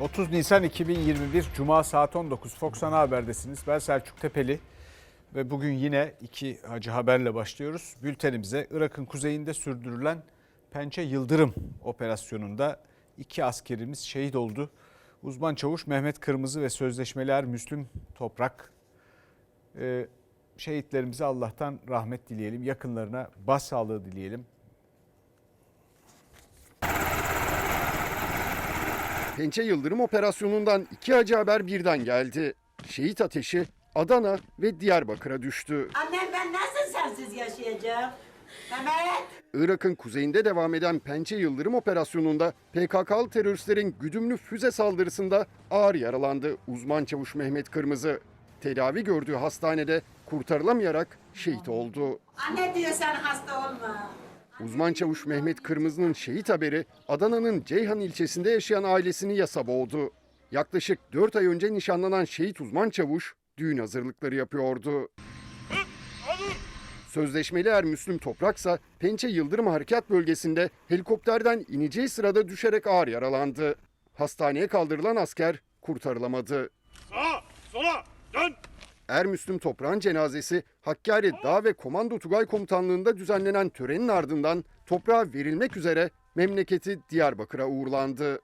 30 Nisan 2021 Cuma saat 19 Fox Ana Haber'desiniz. Ben Selçuk Tepeli ve bugün yine iki acı haberle başlıyoruz. Bültenimize Irak'ın kuzeyinde sürdürülen Pençe Yıldırım operasyonunda iki askerimiz şehit oldu. Uzman çavuş Mehmet Kırmızı ve sözleşmeli er Müslüm Toprak. Ee, şehitlerimize Allah'tan rahmet dileyelim. Yakınlarına başsağlığı dileyelim. Pençe Yıldırım operasyonundan iki acı haber birden geldi. Şehit ateşi Adana ve Diyarbakır'a düştü. Annem ben nasıl sensiz yaşayacağım? Mehmet. Irak'ın kuzeyinde devam eden Pençe Yıldırım operasyonunda PKK'lı teröristlerin güdümlü füze saldırısında ağır yaralandı uzman çavuş Mehmet Kırmızı. Tedavi gördüğü hastanede kurtarılamayarak şehit oldu. Anne diyor sen hasta olma. Uzman çavuş Mehmet Kırmızı'nın şehit haberi Adana'nın Ceyhan ilçesinde yaşayan ailesini yasa boğdu. Yaklaşık 4 ay önce nişanlanan şehit uzman çavuş düğün hazırlıkları yapıyordu. Sözleşmeli er Müslüm Topraksa Pençe Yıldırım Harekat Bölgesi'nde helikopterden ineceği sırada düşerek ağır yaralandı. Hastaneye kaldırılan asker kurtarılamadı. Sağa, sola, dön. Er Müslüm Toprak'ın cenazesi Hakkari Dağ ve Komando Tugay Komutanlığı'nda düzenlenen törenin ardından toprağa verilmek üzere memleketi Diyarbakır'a uğurlandı.